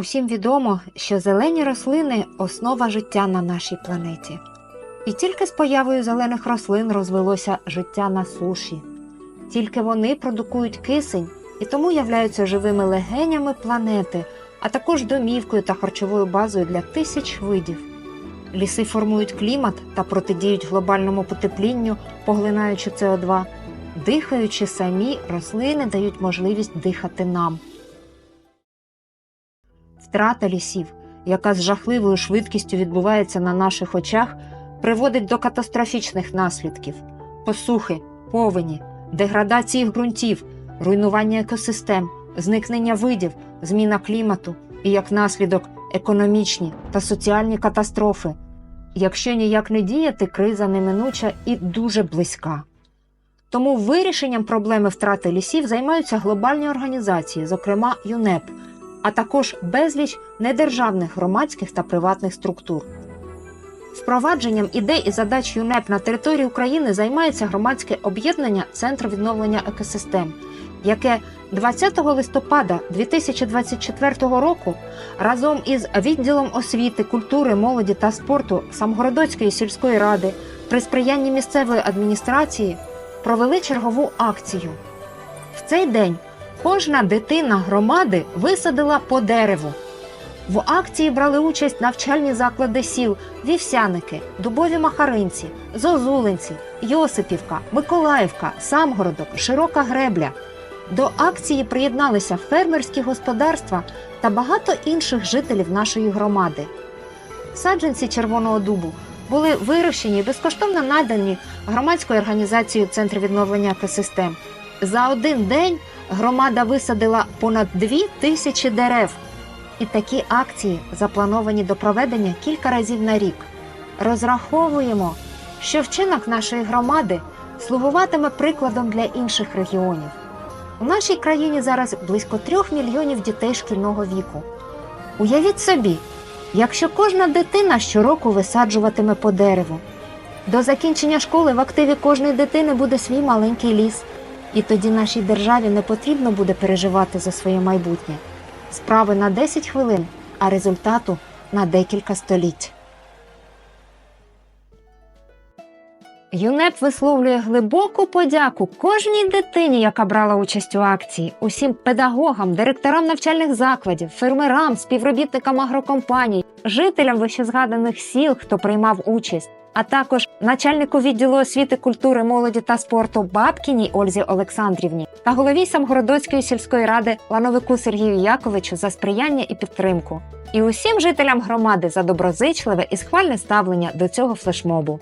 Усім відомо, що зелені рослини основа життя на нашій планеті. І тільки з появою зелених рослин розвелося життя на суші. Тільки вони продукують кисень і тому являються живими легенями планети, а також домівкою та харчовою базою для тисяч видів. Ліси формують клімат та протидіють глобальному потеплінню, поглинаючи СО2. Дихаючи самі, рослини дають можливість дихати нам. Втрата лісів, яка з жахливою швидкістю відбувається на наших очах, приводить до катастрофічних наслідків: посухи, повені, деградації ґрунтів, руйнування екосистем, зникнення видів, зміна клімату і як наслідок економічні та соціальні катастрофи. Якщо ніяк не діяти, криза неминуча і дуже близька. Тому вирішенням проблеми втрати лісів займаються глобальні організації, зокрема ЮНЕП, а також безліч недержавних громадських та приватних структур. Впровадженням ідей і задач ЮНЕП на території України займається громадське об'єднання Центр відновлення екосистем, яке 20 листопада 2024 року разом із відділом освіти, культури, молоді та спорту Самгородоцької сільської ради при сприянні місцевої адміністрації провели чергову акцію. В цей день кожна дитина громади висадила по дереву. В акції брали участь навчальні заклади сіл Вівсяники, Дубові Махаринці, Зозулинці, Йосипівка, Миколаївка, Самгородок, Широка Гребля. До акції приєдналися фермерські господарства та багато інших жителів нашої громади. Саджанці Червоного дубу були вирощені і безкоштовно надані громадською організацією Центр відновлення екосистем. За один день громада висадила понад дві тисячі дерев. І такі акції заплановані до проведення кілька разів на рік. Розраховуємо, що вчинок нашої громади слугуватиме прикладом для інших регіонів. У нашій країні зараз близько трьох мільйонів дітей шкільного віку. Уявіть собі, якщо кожна дитина щороку висаджуватиме по дереву, до закінчення школи в активі кожної дитини буде свій маленький ліс, і тоді нашій державі не потрібно буде переживати за своє майбутнє. Справи на 10 хвилин, а результату на декілька століть. ЮНЕП висловлює глибоку подяку кожній дитині, яка брала участь у акції, усім педагогам, директорам навчальних закладів, фермерам, співробітникам агрокомпаній, жителям вищезгаданих сіл, хто приймав участь, а також начальнику відділу освіти, культури, молоді та спорту Бабкіній Ользі Олександрівні та голові Самгородоцької сільської ради Лановику Сергію Яковичу за сприяння і підтримку. І усім жителям громади за доброзичливе і схвальне ставлення до цього флешмобу.